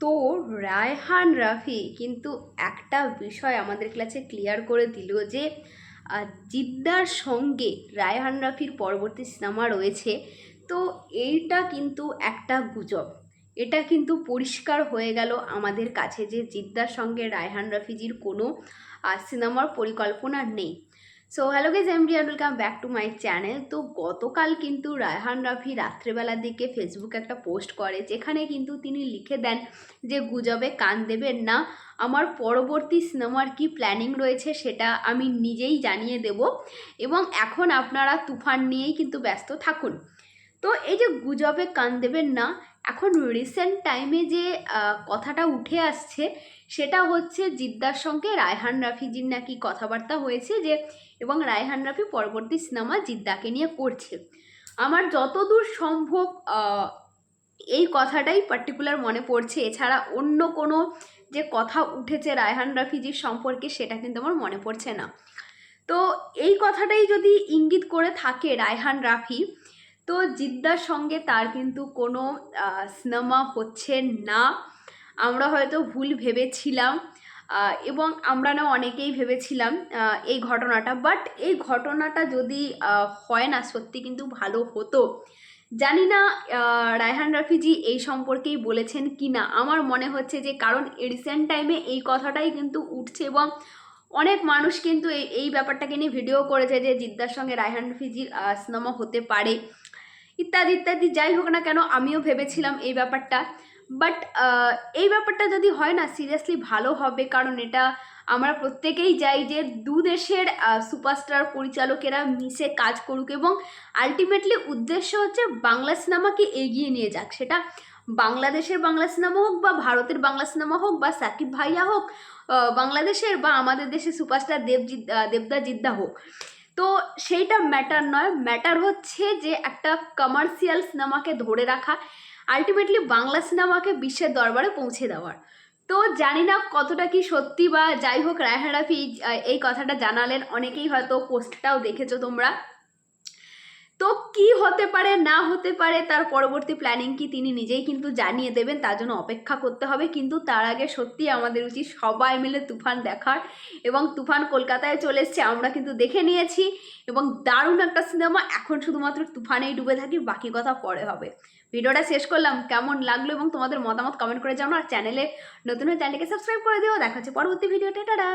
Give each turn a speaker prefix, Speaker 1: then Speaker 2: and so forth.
Speaker 1: তো রায়হান রাফি কিন্তু একটা বিষয় আমাদের ক্লাসে ক্লিয়ার করে দিল যে জিদ্দার সঙ্গে রায়হান রাফির পরবর্তী সিনেমা রয়েছে। তো এইটা কিন্তু একটা গুজব। এটা কিন্তু পরিষ্কার হয়ে গেল আমাদের কাছে যে, জিদ্দার সঙ্গে রায়হান রাফিজির কোনো সিনেমার পরিকল্পনা নেই। So hello guys MD and welcome back to my channel তো গতকাল কিন্তু রায়হান রাফি রাত্রেবেলার দিকে ফেসবুকে একটা পোস্ট করে, যেখানে কিন্তু তিনি লিখে দেন যে গুজবে কান দেবেন না, আমার পরবর্তী সিনেমার কি প্ল্যানিং রয়েছে সেটা আমি নিজেই জানিয়ে দেব এবং এখন আপনারা তুফান নিয়েই কিন্তু ব্যস্ত থাকুন। তো এই যে গুজবে কান দেবেন না, এখন রিসেন্ট টাইমে যে কথাটা উঠে আসছে, সেটা হচ্ছে জিদ্দার সঙ্গে রায়হান রাফিজির নাকি কথাবার্তা হয়েছে যে, এবং রায়হান রাফি পরবর্তী সিনেমা জিদ্দাকে নিয়ে করছে। আমার যতদূর সম্ভব এই কথাটাই পার্টিকুলার মনে পড়ছে। এছাড়া অন্য কোনো যে কথা উঠেছে রায়হান রাফিজির সম্পর্কে, সেটা কিন্তু আমার মনে পড়ছে না। তো এই কথাটাই যদি ইঙ্গিত করে থাকে রায়হান রাফি তো জিদ্দার সঙ্গে তার কিন্তু কোনো সিনেমা হচ্ছে না। আমরা হয়তো ভুল ভেবেছিলাম এবং আমরা না অনেকেই ভেবেছিলাম এই ঘটনাটা। বাট এই ঘটনাটা যদি হয় না, সত্যি কিন্তু ভালো হতো। জানি না রায়হান রাফিজি এই সম্পর্কেই বলেছেন কি না। আমার মনে হচ্ছে যে, কারণ রিসেন্ট টাইমে এই কথাটাই কিন্তু উঠছে এবং অনেক মানুষ কিন্তু এই ব্যাপারটাকে নিয়ে ভিডিও করেছে যে, জিদ্দার সঙ্গে রায়হান রাফিজির সিনেমা হতে পারে। ইত্যাদি ইত্যাদি। যাই হোক না কেন, আমিও ভেবেছিলাম এই ব্যাপারটা। বাট এই ব্যাপারটা যদি হয় না সিরিয়াসলি ভালো হবে। কারণ এটা আমরা প্রত্যেকেই যাই যে দু দেশের সুপারস্টার পরিচালকেরা মিশে কাজ করুক এবং আলটিমেটলি উদ্দেশ্য হচ্ছে বাংলা সিনেমাকে এগিয়ে নিয়ে যাক। সেটা বাংলাদেশের বাংলা সিনেমা হোক বা ভারতের বাংলা সিনেমা হোক বা সাকিব ভাইয়া হোক বাংলাদেশের বা আমাদের দেশের সুপারস্টার দেবজিৎ দেবদা জিদ্দা হোক। তো সেইটা ম্যাটার নয়। ম্যাটার হচ্ছে যে একটা কমার্শিয়াল সিনেমাকে ধরে রাখা আলটিমেটলি বাংলা সিনেমাকে বিশ্বের দরবারে পৌঁছে দেওয়ার। তো জানি না কতটা কি সত্যি বা যাই হোক রায়হান রাফি এই কথাটা জানালেন। অনেকেই হয়তো পোস্টটাও দেখেছ তোমরা। তো কি হতে পারে, না হতে পারে, তার পরবর্তী প্ল্যানিং কি তিনি নিজেই কিন্তু জানিয়ে দেবেন, তার জন্য অপেক্ষা করতে হবে। কিন্তু তার আগে সত্যি আমাদের উচিত সবাই মিলে তুফান দেখার এবং তুফান কলকাতায় চলে এসছে, আমরা কিন্তু দেখে নিয়েছি। এবং দারুণ একটা সিনেমা এখন শুধুমাত্র তুফানেই ডুবে থাকি, বাকি কথা পরে হবে। ভিডিওটা শেষ করলাম, কেমন লাগল এবং তোমাদের মতামত কমেন্ট করে জানো আর চ্যানেলে নতুন হয়ে চ্যানেলকে সাবস্ক্রাইব করে দিও। দেখা হচ্ছে পরবর্তী ভিডিওটা টাটা!